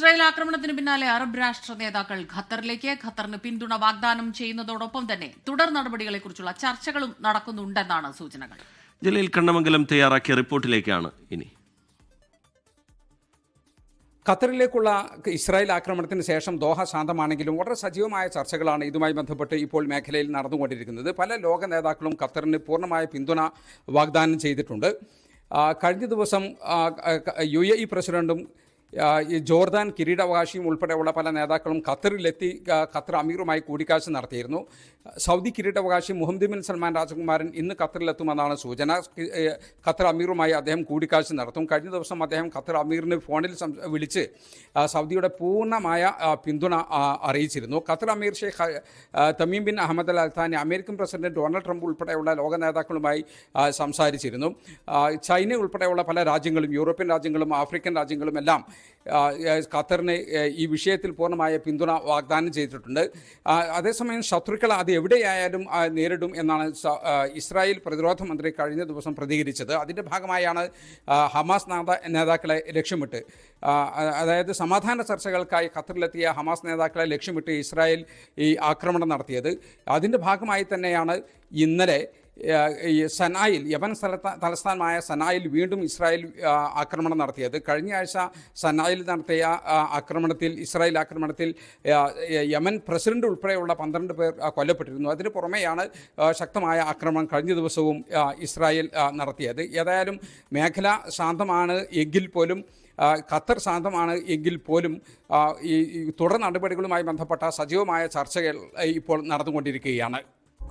Israel ആക്രമണത്തിന് പിന്നാലെ Arab രാഷ്ട്ര നേതാക്കൾ ഖത്തറിലേക്ക് ഖത്തറിന് പിന്തുണ വാഗ്ദാനം ചെയ്യുന്നതോടൊപ്പം തന്നെ തുടർ നടപടികളെക്കുറിച്ചുള്ള ചർച്ചകളും നടക്കുന്നുണ്ടെന്നാണ് സൂചനകൾ. ജലീൽ കണ്ണമംഗലം തയ്യാറാക്കിയ റിപ്പോർട്ടിലേക്കാണ് ഇനി. ഖത്തറിലേക്കുള്ള ഇസ്രായേൽ ആക്രമണത്തിന് ശേഷം ദോഹ ശാന്തമാണെങ്കിലും വളരെ സജീവമായ ചർച്ചകളാണ് ഇതുമായി ബന്ധപ്പെട്ട് ഇപ്പോൾ മേഖലയിൽ നടന്നുകൊണ്ടിരിക്കുന്നത്. പല ലോക നേതാക്കളും ഖത്തറിന് പൂർണമായ പിന്തുണ വാഗ്ദാനം ചെയ്തിട്ടുണ്ട്. കഴിഞ്ഞ ദിവസം യു എ ഇ പ്രസിഡന്റും ഈ ജോർദാൻ കിരീടാവകാശിയും ഉൾപ്പെടെയുള്ള പല നേതാക്കളും ഖത്തറിലെത്തി ഖത്തർ അമീറുമായി കൂടിക്കാഴ്ച നടത്തിയിരുന്നു. സൗദി കിരീടാവകാശി മുഹമ്മദ് ബിൻ സൽമാൻ രാജകുമാരൻ ഇന്ന് ഖത്തറിലെത്തുമെന്നാണ് സൂചന. ഖത്തർ അമീറുമായി അദ്ദേഹം കൂടിക്കാഴ്ച നടത്തും. കഴിഞ്ഞ ദിവസം അദ്ദേഹം ഖത്തർ അമീറിന് ഫോണിൽ വിളിച്ച് സൗദിയുടെ പൂർണമായ പിന്തുണ അറിയിച്ചിരുന്നു. Qatar Amir Sheikh Tamim bin Ahmed Al Al Thani American president Donald Trump ഉൾപ്പെടെയുള്ള ലോക നേതാക്കളുമായി സംസാരിച്ചിരുന്നു. ചൈന ഉൾപ്പെടെയുള്ള പല രാജ്യങ്ങളും യൂറോപ്യൻ രാജ്യങ്ങളും ആഫ്രിക്കൻ രാജ്യങ്ങളും എല്ലാം ഖത്തറിന് ഈ വിഷയത്തിൽ പൂർണമായ പിന്തുണ വാഗ്ദാനം ചെയ്തിട്ടുണ്ട്. അതേസമയം ശത്രുക്കൾ അത് എവിടെയായാലും നേരിടും എന്നാണ് ഇസ്രായേൽ പ്രതിരോധ മന്ത്രി കഴിഞ്ഞ ദിവസം പ്രതികരിച്ചത്. അതിന്റെ ഭാഗമായാണ് ഹമാസ് നേതാക്കളെ ലക്ഷ്യമിട്ട് അതായത് സമാധാന ചർച്ചകൾക്കായി ഖത്തറിലെത്തിയ ഹമാസ് നേതാക്കളെ ലക്ഷ്യമിട്ട് ഇസ്രായേൽ ഈ ആക്രമണം നടത്തിയത്. അതിന്റെ ഭാഗമായി തന്നെയാണ് ഇന്നലെ ഈ സനായിൽ യമൻ സ്ഥലത്ത തലസ്ഥാനമായ സനായിൽ വീണ്ടും ഇസ്രായേൽ ആക്രമണം നടത്തിയത്. കഴിഞ്ഞ ആഴ്ച സനായിൽ നടത്തിയ ആക്രമണത്തിൽ ഇസ്രായേൽ ആക്രമണത്തിൽ യമൻ പ്രസിഡന്റ് ഉൾപ്പെടെയുള്ള പന്ത്രണ്ട് പേർ കൊല്ലപ്പെട്ടിരുന്നു. അതിന് പുറമെയാണ് ശക്തമായ ആക്രമണം കഴിഞ്ഞ ദിവസവും ഇസ്രായേൽ നടത്തിയത്. ഏതായാലും മേഖല ശാന്തമാണ് എങ്കിൽ പോലും ഖത്തർ ശാന്തമാണ് എങ്കിൽ പോലും ഈ തുടർ നടപടികളുമായി ബന്ധപ്പെട്ട സജീവമായ ചർച്ചകൾ ഇപ്പോൾ നടന്നുകൊണ്ടിരിക്കുകയാണ്.